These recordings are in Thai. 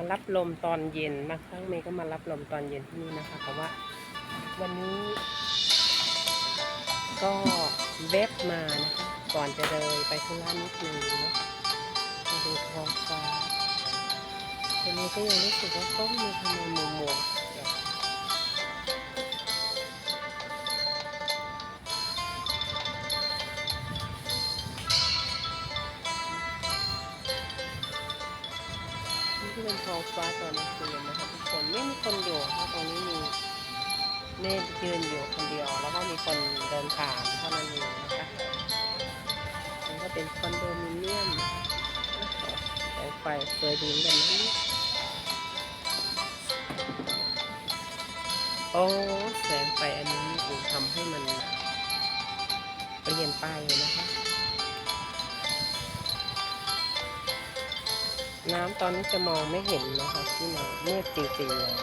มารับลมตอนเย็นบางครั้งเมย์ก็มารับลมตอนเย็นที่นี่นะคะแต่ว่าวันนี้ ก็เว็บมานะคะก่อนจะเลยไปธุระนิดนึงเนาะมาดูท้องฟ้าวันี้ก็ยังรู้สึกว่าต้องมีทำไมมัวมั วๆแบบนี่คือเป็นท้องฟ้าตอนกลางคืนนะคะทุกคนไม่มีคนอยู่เพราะตรงนี้มีเมฆยืนอยู่คนเดียว แล้วก็มีคนเดินผ่านเท่านั้นเองนะคะมันก็เป็นคอนโดมิเนียมแสงไฟสวยดีเหมือนกันนะโอ้แสงไฟอันนี้เองทำให้มันเปลี่ยนไปเลยนะคะ น้ำตอนนี้จะมองไม่เห็นนะคะที่มามืดจริงๆเลย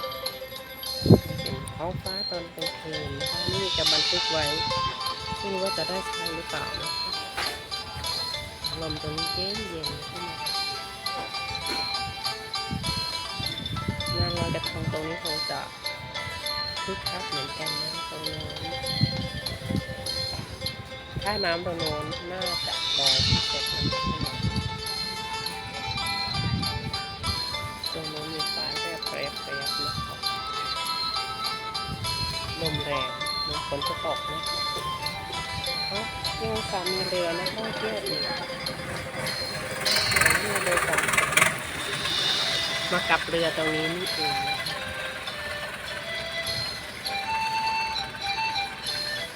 เป็นท้องฟ้าตอนกลางคืนนะคะนี่จะบันทึกไว้ไม่รู้ว่าจะได้ใช้หรือเปล่านะคะลมตรงนี้เย็นเย็นขึ้นมางานลอยกระทงตรงนี้คงจะคึกคักเหมือนกันนะตรงโน้นถ้าน้ำตรงโน้นน่าจะลอยที่เสร็จนะคะ ลมแรงเหมือนฝนจะตกนะคะเอ้ายังสามีเรือนะท่องเที่ยวอีกนี่เรือกันมากลับเรือตรงนี้นี่เอง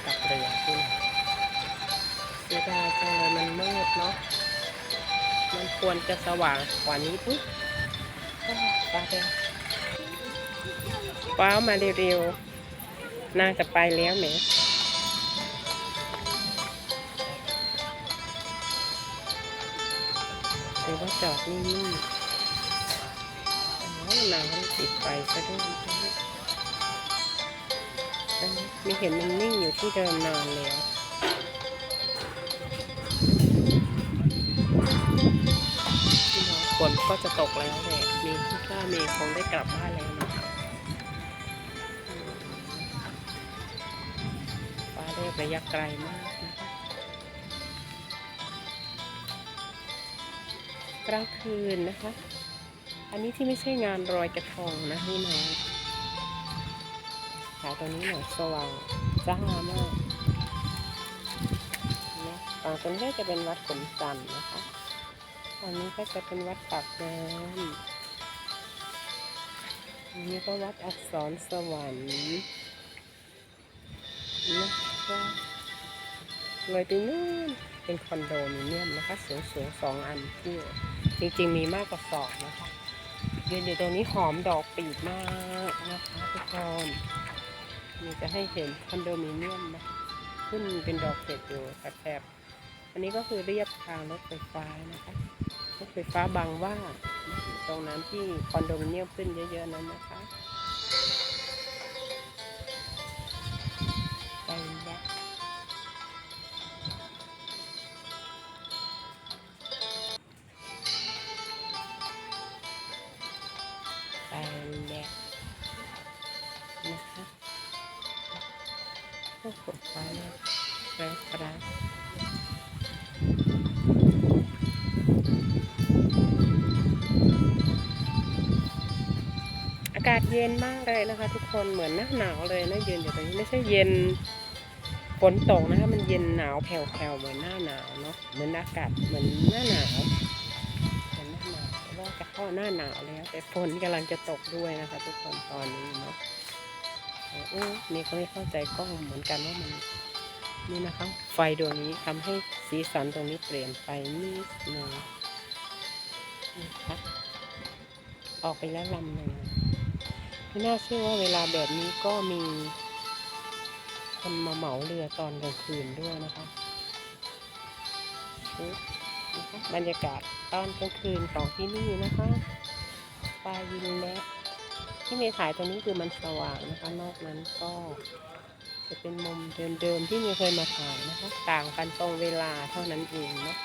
กลับเรือที่ไหนเสียดายจังเลยมันมืดเนาะมันควรจะสว่างกว่านี้ปุ๊บป้าเร็วป้ามาเร็วๆ น่าจะไปแล้วแหมหรือว่าจอดนิ่งๆโอ้นางมันติดไฟซะด้วยไม่เห็นมันนิ่งอยู่ที่เดิมนานแล้วฝนก็จะตกแล้วแหละมีคิดว่าเมย์คงได้กลับบ้านแล้วนะ ระยะไกลมากนะคะกลางคืนนะคะ อันนี้ที่ไม่ใช่งานรอยกระทงนะพี่น้องขาตัวนี้หน่อยสว่างจ้ามากนะฝั่งตรงนี้จะเป็นวัดขุนจันทร์นะคะอันนี้ก็จะเป็นวัดปากน้ำอันนี้ก็วัดอักษรสวรรค์นะ คะเลยไปนู่นเป็นคอนโดมิเนียมนะคะสูงสูงๆสองอันที่จริงๆมีมากกว่าสองนะคะยืนอยู่ตรงนี้หอมดอกปีกมากนะคะทุกคนนี่จะให้เห็นคอนโดมิเนียมนะขึ้นเป็นดอกเกดอยู่แถบอันนี้ก็คือเรียบทางรถไฟฟ้านะคะรถไฟฟ้าบางว่าตรงนั้นที่คอนโดมิเนียมขึ้นเยอะๆนั้นนะคะ ไปแล้วนะคะโอ้โหไปแล้วปรปราอากาศเย็นมากเลยนะคะ ทุกคนเหมือนหน้าหนาวเลยนะยืนอยู่ตรงนี้ไม่ใช่เย็นฝนตกนะคะมันเย็นหนาวแผ่วๆเหมือนหน้าหนาวเนาะเหมือนอากาศเหมือนหน้าหนาว จะเข้าหน้าหนาวแล้ว แต่ฝนกำลังจะตกด้วยนะคะ ทุกคนตอนนี้เนาะโอ้นี่ก็ไม่เข้าใจกล้องเหมือนกันว่ามันนี่นะคะ ไฟดวงนี้ทำให้สีสันตรงนี้เปลี่ยนไปนิดนึงนะคะออกไปแล้วลำหนึ่งไม่น่าเชื่อว่าเวลาแบบนี้ก็มีคนมาเหมาเรือตอนกลางคืนด้วยนะคะ บรรยากาศตอนกลางคืนของที่นี่นะคะปลายินและที่เมย์ถ่ายตรงนี้คือมันสว่างนะคะ นอกนั้นก็จะเป็นมุมเดิมๆที่เมย์เคยมาถ่ายนะคะ ต่างกันตรงเวลาเท่านั้นเองเนาะ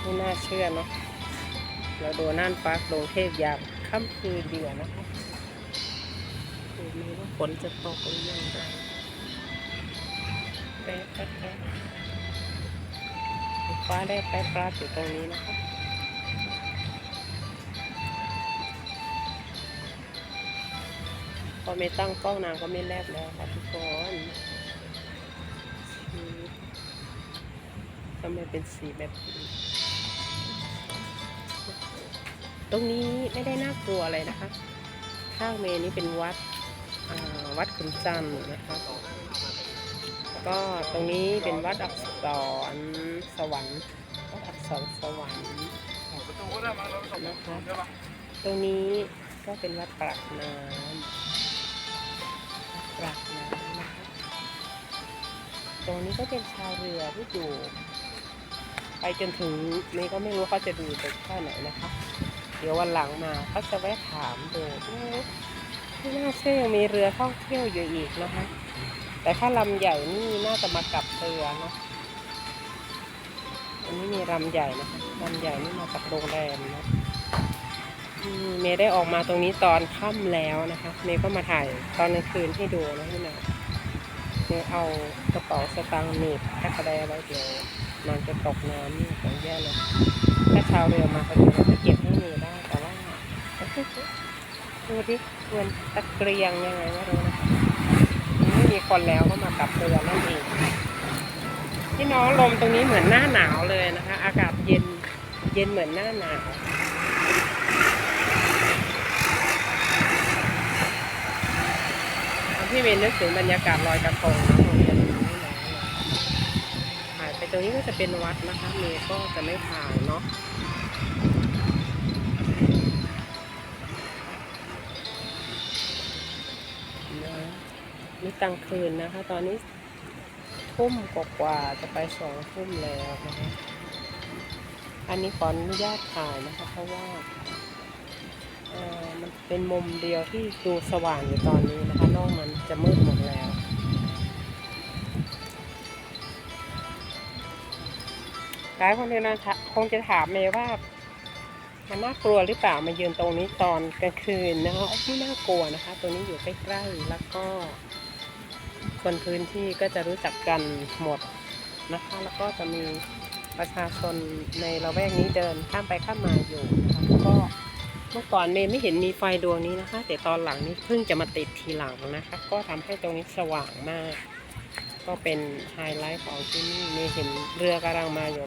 ไม่น่าเชื่อเนาะเราโดนน่านฟ้าลงเทพยามค่ำคืนเดือวนะคะ ไหมว่าฝนจะตกหรือยังไรแป๊บแป๊บแป๊บฟ้าได้แป๊บปลาอยู่ตรงนี้นะคะพอไม่ตั้งกล้องนางก็ไม่แลบแล้วค่ะทุกคนทำไมเป็นสีแบบนี้ตรงนี้ไม่ได้น่ากลัวอะไรนะคะ ข้างเมนี้เป็นวัด วัดขุนจันทร์นะคะก็ตรงนี้เป็นวัดอักษรสวรรค์วัดอักษรสวรรค์นะคะตรงนี้ก็เป็นวัดปากน้ำปากน้ำนะคะตรงนี้ก็เป็นชาวเรือที่อยู่ไปจนถึงนี่ก็ไม่รู้เขาจะดูไปแค่ไหนนะคะ เดี๋ยววันหลังมาเขาจะแวะถามดู ไม่น่าเชื่อยังมีเรือท่องเที่ยวอยู่อีกนะคะ แต่ถ้าลำใหญ่นี่น่าจะมากลับเรือเนาะอันนี้มีลำใหญ่นะคะลำใหญ่นี่มาจากโรงแรมนะเมย์ได้ออกมาตรงนี้ตอนค่ำแล้วนะคะ เมย์ก็มาถ่ายตอนกลางคืนให้ดูนะพี่นาเมย์เอากระเป๋าสตางค์หนีบแค่กระไดไว้เดี๋ยวนางจะตกน้ำนี่ของแย่เลยถ้าชาวเรือมาเขาจะเก็บให้เมย์ได้แต่ว่า ดูดิเหมือนตะเกียงยังไงไม่รู้นะคะไม่มีคนแล้วก็มากับเรือนั่นเองพี่น้องลมตรงนี้เหมือนหน้าหนาวเลยนะคะ อากาศเย็นเย็นเหมือนหน้าหนาวทำให้เมย์นึกถึงบรรยากาศลอยกระทงนะโรงเรียนนี้นะถ่ายไปตรงนี้ก็จะเป็นวัดนะคะ เมย์ก็จะไม่ถ่ายเนาะ นี่กลางคืนนะคะ ตอนนี้ทุ่มกว่าจะไปสองทุ่มแล้วนะคะอันนี้ขออนุญาตถ่ายนะคะ เพราะว่ามันเป็นมุมเดียวที่ดูสว่างอยู่ตอนนี้นะคะ นอกมันจะมืดหมดแล้ว หลายคนเนี่ยนะคงจะถามเมย์ว่ามันน่ากลัวหรือเปล่ามายืนตรงนี้ตอนกลางคืนนะคะไม่น่ากลัวนะคะตรงนี้อยู่ใกล้ๆแล้วก็ คนพื้นที่ก็จะรู้จักกันหมดนะคะ แล้วก็จะมีประชาชนในละแวกนี้เดินข้ามไปข้ามมาอยู่นะคะก็เมื่อก่อนเมย์ไม่เห็นมีไฟดวงนี้นะคะ แต่ตอนหลังนี้เพิ่งจะมาติดทีหลังนะคะ ก็ทำให้ตรงนี้สว่างมาก ก็เป็นไฮไลท์ของที่นี่เมย์เห็นเรือกำลังมาอยู่